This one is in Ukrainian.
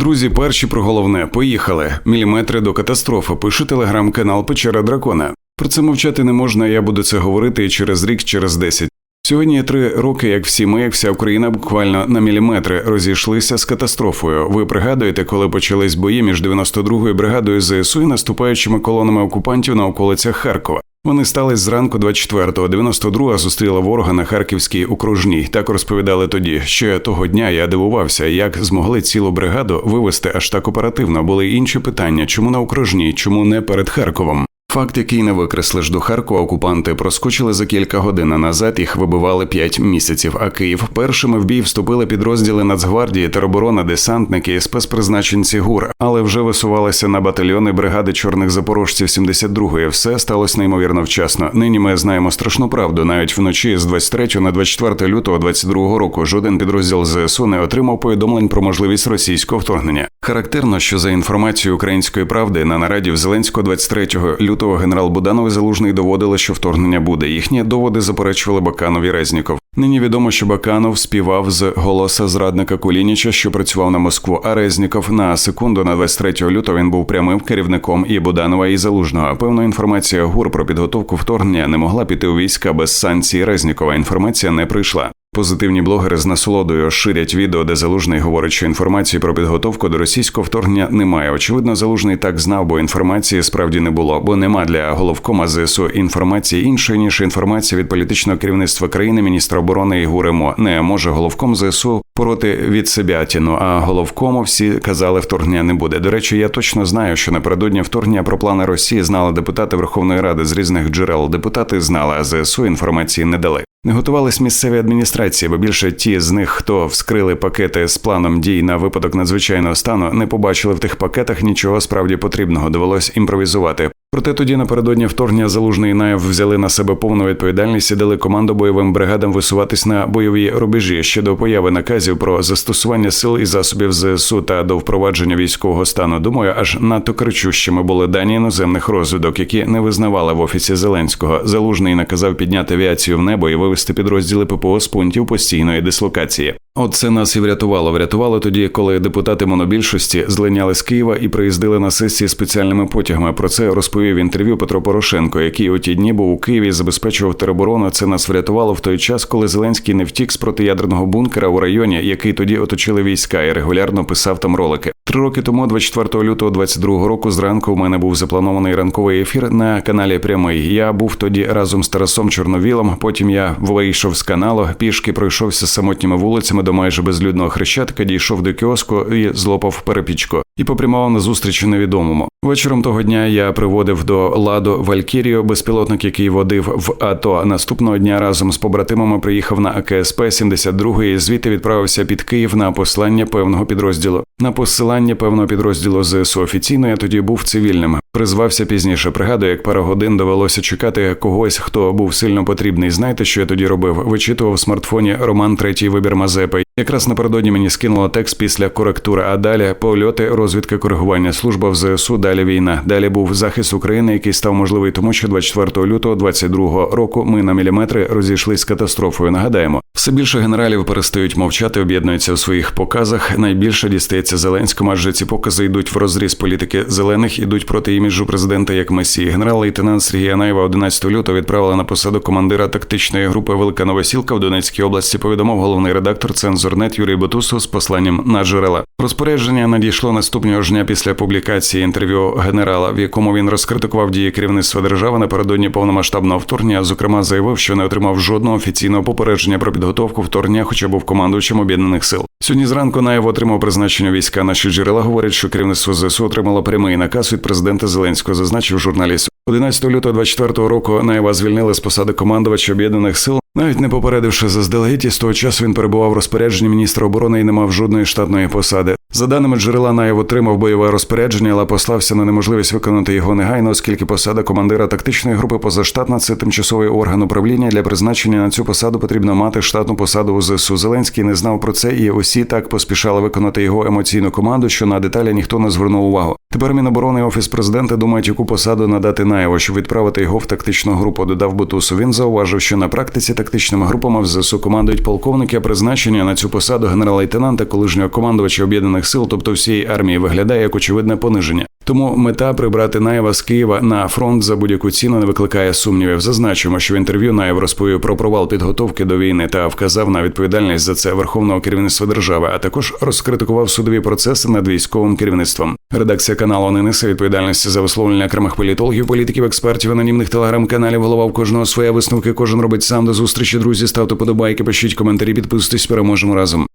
Друзі, перші про головне поїхали. Міліметри до катастрофи. Пише телеграм-канал Печера Дракона. Про це мовчати не можна. Я буду це говорити і через рік, через десять. Сьогодні три роки, як всі ми, як вся Україна, буквально на міліметри розійшлися з катастрофою. Ви пригадуєте, коли почались бої між 92-ю бригадою ЗСУ і наступаючими колонами окупантів на околицях Харкова. Вони стали зранку 24-го. 92-га зустріла ворога на харківській окружній. Так розповідали тоді. Ще того дня я дивувався, як змогли цілу бригаду вивести аж так оперативно. Були інші питання: чому на окружній, чому не перед Харковом? Факт, який не викреслиш до Харкова, окупанти проскочили за кілька годин назад. Їх вибивали п'ять місяців. А Київ першими в бій вступили підрозділи Нацгвардії, тероборона, десантники і спецпризначенці ГУР, але вже висувалися на батальйони бригади чорних запорожців 72-ї. Все сталося неймовірно вчасно. Нині ми знаємо страшну правду. Навіть вночі з 23 на 24 лютого 22 року жоден підрозділ ЗСУ не отримав повідомлень про можливість російського вторгнення. Характерно, що за інформацією української правди на нараді в Зеленського 23 лютого генерал Буданов і Залужний доводили, що вторгнення буде. Їхні доводи заперечували Баканов і Резніков. Нині відомо, що Баканов співав з голоса зрадника Кулініча, що працював на Москву. А Резніков на секунду на 23 лютого він був прямим керівником і Буданова і Залужного. Певна інформація ГУР про підготовку вторгнення не могла піти у війська без санкцій Резнікова. Інформація не прийшла. Позитивні блогери з насолодою ширять відео, де залужний говорить, що інформації про підготовку до російського вторгнення немає. Очевидно, залужний так знав, бо інформації справді не було, бо нема для головкома ЗСУ інформації іншої ніж інформація від політичного керівництва країни, міністра оборони Ігор Ремо. Не може головком ЗСУ пороти від себятіну. А головкому всі казали, вторгнення не буде. До речі, я точно знаю, що напередодні вторгнення про плани Росії знали депутати Верховної Ради з різних джерел. Депутати знали, а ЗСУ інформації не дали. Не готувались місцеві адміністрації, бо більше ті з них, хто вскрили пакети з планом дій на випадок надзвичайного стану, не побачили в тих пакетах нічого справді потрібного. Довелось імпровізувати. Проте тоді напередодні вторгнення залужний наєв взяли на себе повну відповідальність і дали команду бойовим бригадам висуватись на бойові рубежі ще до появи наказів про застосування сил і засобів ЗСУ та до впровадження військового стану. Думаю, аж надто кричущими були дані іноземних розвідок, які не визнавали в офісі Зеленського. Залужний наказав підняти авіацію в небо і вивести підрозділи ППО з пунктів постійної дислокації. От це нас і врятувало. Врятувало тоді, коли депутати монобільшості злиняли з Києва і приїздили на сесії спеціальними потягами. Про це розповів інтерв'ю Петро Порошенко, який у ті дні був у Києві, і забезпечував тероборону. Це нас врятувало в той час, коли Зеленський не втік з протиядерного бункера у районі, який тоді оточили війська, і регулярно писав там ролики. Три роки тому, 24 лютого 22 року, зранку у мене був запланований ранковий ефір на каналі Прямий. Я був тоді разом з Тарасом Чорновілом. Потім я вийшов з каналу, пішки пройшовся самотніми вулицями до майже безлюдного хрещатика, дійшов до кіоску і злопав перепічку. І попрямував на зустріч невідомому. Вечором того дня я приводив до ладу Валькірію, безпілотник, який водив в АТО. Наступного дня разом з побратимами приїхав на АКСП 72 і звідти відправився під Київ на послання певного підрозділу. На посилання певного підрозділу ЗСУ офіційно я тоді був цивільним. Призвався пізніше. Пригадую, як пару годин довелося чекати когось, хто був сильно потрібний. Знаєте, що я тоді робив? Вичитував в смартфоні Роман Третій вибір Мазепи. Якраз напередодні мені скинуло текст після коректури. А далі польоти, розвідка, коригування, служба в ЗСУ. Далі війна. Далі був захист України, який став можливий, тому що 24 лютого 22 року ми на міліметри розійшлись з катастрофою. Нагадаємо, все більше генералів перестають мовчати, об'єднуються у своїх показах. Найбільше дістається Зеленському, адже ці покази йдуть в розріз політики зелених, ідуть проти іміджу президента як месії. Генерал-лейтенант Сергія Наєва 11 лютого відправили на посаду командира тактичної групи Велика Новосілка в Донецькій області. Повідомив головний редактор Цензорнет Юрій Бутусов з посланням на джерела. Розпорядження надійшло наступного ж дня після публікації інтерв'ю генерала, в якому він розкритикував дії керівництва держави напередодні повномасштабного вторгнення. Зокрема, заявив, що не отримав жодного офіційного попередження про підготовку вторгнення, хоча був командувачем об'єднаних сил. Сьогодні зранку Наєв отримав призначення війська. Наші джерела говорять, що керівництво ЗСУ отримало прямий наказ від президента Зеленського, зазначив журналіст. 11 лютого 24 року Наєва звільнили з посади командувача об'єднаних сил. Навіть не попередивши заздалегідь, з того часу він перебував в розпорядженні міністра оборони і не мав жодної штатної посади. За даними джерела, Наєв отримав бойове розпорядження, але послався на неможливість виконати його негайно, оскільки посада командира тактичної групи позаштатна це тимчасовий орган управління. Для призначення на цю посаду потрібно мати штатну посаду у ЗСУ. Зеленський не знав про це, і усі так поспішали виконати його емоційну команду, що на деталі ніхто не звернув увагу. Тепер Міноборони офіс президента думають, яку посаду надати Наєву, щоб відправити його в тактичну групу. Додав Бутусу. Він зауважив, що на практиці тактичними групами в ЗСУ командують полковники, призначення на цю посаду генерал-лейтенанта колишнього командувача об'єднаних сил, тобто всієї армії, виглядає як очевидне пониження. Тому мета прибрати Наєва з Києва на фронт за будь-яку ціну не викликає сумнівів. Зазначимо, що в інтерв'ю Наєв розповів про провал підготовки до війни та вказав на відповідальність за це верховного керівництва держави, а також розкритикував судові процеси над військовим керівництвом. Редакція каналу не несе відповідальності за висловлення окремих політологів, політиків, експертів, анонімних телеграм-каналів. Голова в кожного своя висновки. Кожен робить сам до зустрічі. Друзі, ставте подобайки, пишіть коментарі, підписуйтесь. Переможемо разом.